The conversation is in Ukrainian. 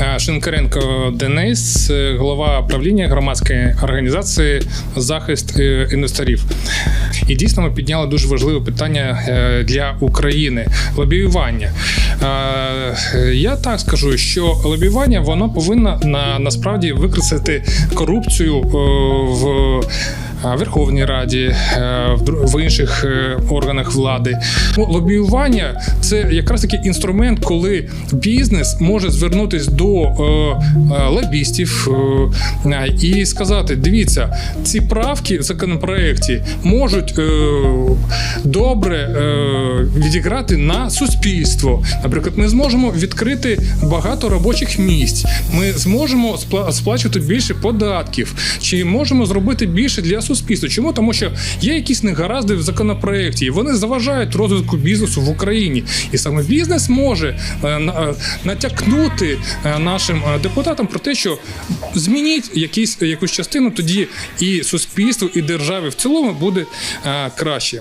Е, Шинкаренко Денис, е, голова правління громадської організації захист е, інвесторів. І дійсно ми підняли дуже важливе питання для України лобіювання. Я так скажу, що лобіювання воно повинно на насправді викреслити корупцію в. Е, Верховній Раді е, в інших е, органах влади. Ну, лобіювання це якраз такий інструмент, коли бізнес може звернутися до лобістів і сказати: дивіться, ці правки в законопроекті можуть добре е, відіграти на суспільство. Наприклад, ми зможемо відкрити багато робочих місць. Ми зможемо спла- сплачувати більше податків, чи можемо зробити більше для суспільства. Чому? Тому що є якісь негаразди в законопроекті, і вони заважають розвитку бізнесу в Україні. І саме бізнес може е, е, натякнути е, нашим е, депутатам про те, що змініть якісь якусь частину, тоді і суспільству, і державі в цілому буде е, краще.